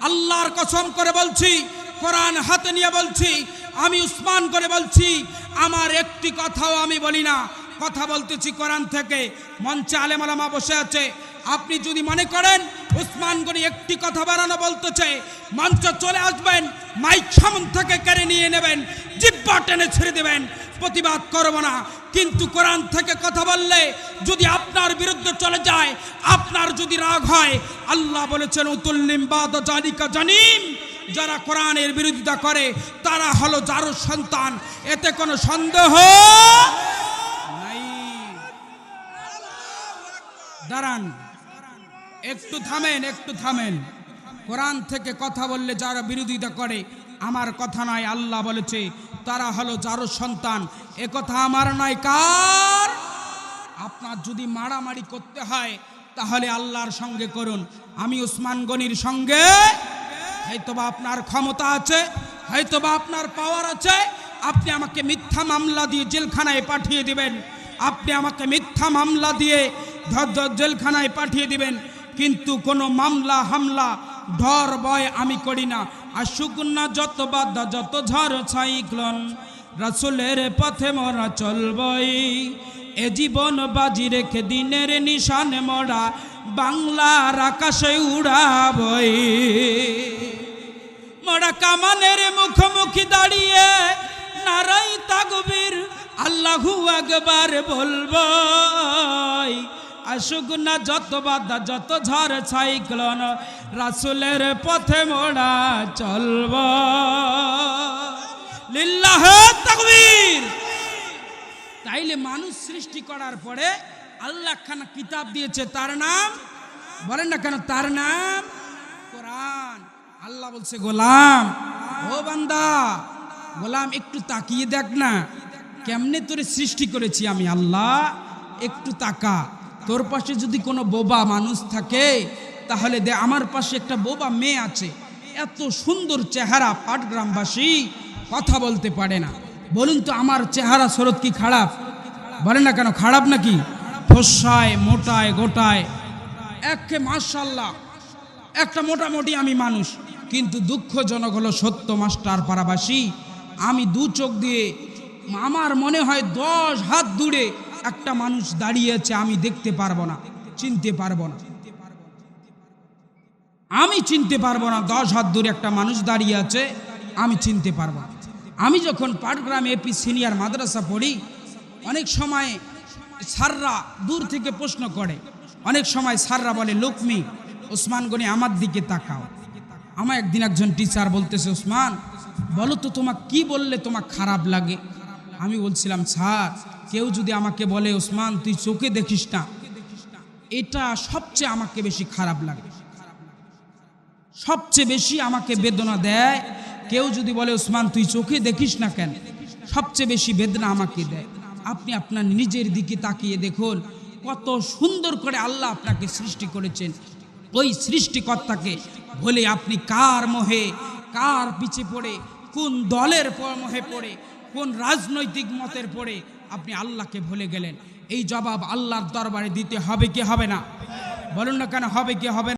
আল্লাহর কসম করে বলছি, কোরআন হাতে নিয়ে বলছি, আমি উসমান করে বলছি, আমার একটি কথাও আমি বলি না। কথা বলতেছি কোরআন থেকে। মঞ্চে আলেমালামা বসে আছে। আপনি যদি মনে করেন উসমান গনি একটি কথা বাড়ানো বলতেছে, মঞ্চ চলে আসবেন, মাইক সামন থেকে কেড়ে নিয়ে নেবেন, জিব্বা টেনে ছেড়ে দেবেন, প্রতিবাদ করব না। কিন্তু কোরআন থেকে কথা বললে যদি আপনার বিরুদ্ধে চলে যায়, আপনার যদি রাগ হয়, আল্লাহ বলেছেন, উতুল নিম্বাদ জানিকা জানিম। যারা কোরআনের বিরোধিতা করে, তারা হলো যারো সন্তান। এতে কোনো সন্দেহ দাঁড়ান। একটু থামেন একটু থামেন। কোরআন থেকে কথা বললে যারা বিরোধিতা করে, আমার কথা নয়, আল্লাহ বলেছে, তারা হলো যারো সন্তান। এ কথা আমার নয়, কার? আপনার যদি মারামারি করতে হয়, তাহলে আল্লাহর সঙ্গে করুন। আমি উসমান গনির সঙ্গে, হয়তোবা আপনার ক্ষমতা আছে, হয়তোবা আপনার পাওয়ার আছে। আপনি আমাকে মিথ্যা মামলা দিয়ে জেলখানায় পাঠিয়ে দিবেন। আপনি আমাকে মিথ্যা মামলা দিয়ে জেলখানায় পাঠিয়ে দিবেন। কিন্তু কোনো মামলা, হামলা ডর ভয় আমি করি না। আর না যত বাধা, যত ঝড় সাইক্লন। রাসুলের পথে মরা চলবই। এ জীবন বাজি রেখে দিনের নিশান মরা। বাংলার আকাশে উড়াবই। মরা কামানের মুখোমুখি দাঁড়িয়ে নারাই তাকবীর, আল্লাহু একবার বলব আসুক না যত বাধা, যত ঝড় সাইক্লন রাসুলের পথে মোড়া চলব। তাইলে মানুষ সৃষ্টি করার পরে আল্লাহ খানা কিতাব দিয়েছে, তার নাম? বলেন না কেন, তার নাম? কোরআন। আল্লাহ বলছে, গোলাম। ও বান্দা, গোলাম, একটু তাকিয়ে দেখ না। কেমনে তোরে সৃষ্টি করেছি আমি, আল্লাহ? একটু তাকা। তোর পাশে যদি কোনো বোবা মানুষ থাকে, তাহলে দে আমার পাশে একটা বোবা মেয়ে আছে। এত সুন্দর চেহারা পাটগ্রামবাসী কথা বলতে পারে না। বলুন তো আমার চেহারা স্রোত কি খারাপ? বলেন না কেন খারাপ নাকি? ফসায়, মোটায়, গোটায়। একে মার্শাল্লাহ একটা মোটামুটি আমি মানুষ, কিন্তু দুঃখজনক হলো সত্য মাস্টার পাড়াবাসী, আমি দু চোখ দিয়ে, আমার মনে হয় দশ হাত দূরে একটা মানুষ দাঁড়িয়েছে আমি দেখতে পারব না, চিনতে পারব না। আমি চিনতে পারব না, দশ হাত দূরে একটা মানুষ দাঁড়িয়ে আছে, আমি চিনতে পারব না। আমি যখন পাটগ্রাম এপি সিনিয়র মাদ্রাসা পড়ি, অনেক সময় সাররা দূর থেকে প্রশ্ন করে। অনেক সময় সাররা বলে, লক্ষ্মী, ওসমান গনি আমার দিকে তাকাও। আমার একদিন একজন টিচার বলতেছে, ওসমান, বলো তো তোমাক কি বললে তোমার খারাপ লাগে? আমি বলছিলাম, স্যার কেউ যদি আমাকে বলে, ওসমান, তুই চোখে দেখিস না। এটা সবচেয়ে আমাকে বেশি খারাপ লাগে। সবচেয়ে বেশি আমাকে বেদনা দেয়। কেউ যদি বলে, ওসমান, তুই চোখে দেখিস না কেন? সবচেয়ে বেশি বেদনা আমাকে দেয়। আপনি আপনার নিজের দিকে তাকিয়ে দেখুন, কত সুন্দর করে আল্লাহ আপনাকে সৃষ্টি করেছেন। ওই সৃষ্টিকর্তাকে বলে আপনি কার মোহে, কার পিছে পড়ে, কোন দলের মোহে পড়ে কোন রাজনৈতিক মতের পড়ে আপনি আল্লাহকে ভুলে গেলেন? এই জবাব আল্লাহর দরবারে দিতে হবে কি হবে না? বলুন না কেন হবে কি হবে না?